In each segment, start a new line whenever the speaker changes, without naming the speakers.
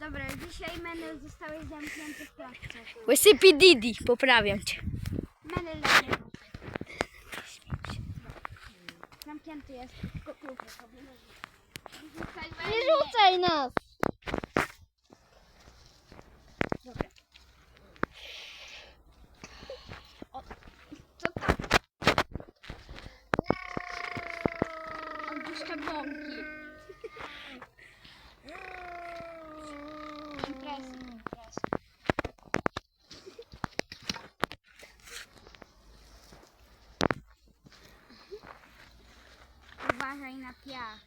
Dobra, dzisiaj Menel zostałeś zamknięty w klatce.
Łysy P. Diddy, poprawiam cię.
Menel lepiej. Zamknięty jest. Tylko we
Nie rzucaj nas!
Dobra. O, co tam? On puszcza bąki. Imprezy, imprezy. Uważaj na piach.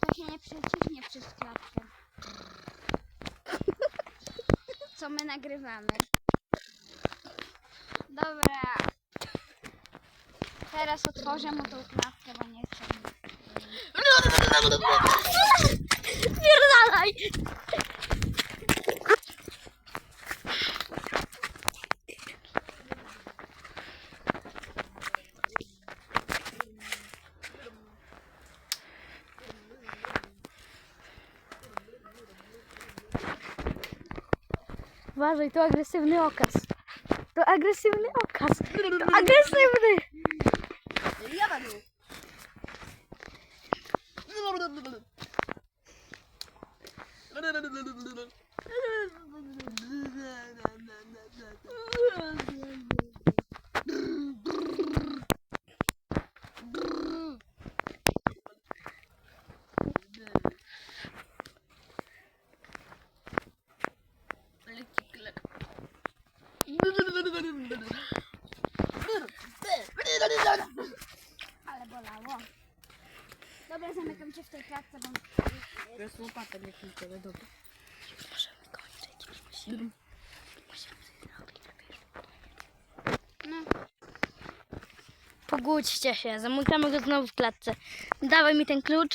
To się nie przeciśnie przez klatkę. Co my nagrywamy? Dobra. Teraz otworzę mu tą klatkę,
Spierdalaj! Uważaj, to agresywny okaz. To agresywny okaz. To agresywny!
Ale bolało. Dobra, zamykam cię w tej klatce, bo...
To jest łopata dla kilka, dobra.
Możemy kończyć. Musimy, musimy zrobić
No.
Pogódźcie się, zamykamy go znowu w klatce. Dawaj mi ten klucz.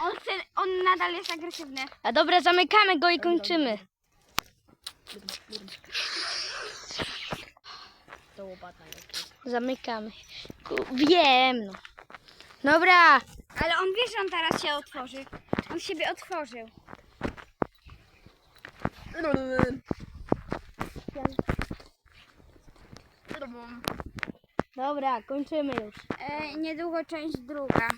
On, chce, on nadal jest agresywny.
A dobra, zamykamy go i kończymy.
To łopata jakieś.
Zamykamy. Ku- Wiem, no. Dobra,
Ale on wie, że on teraz się otworzy. On siebie otworzył.
dobra, kończymy już.
E, niedługo część druga.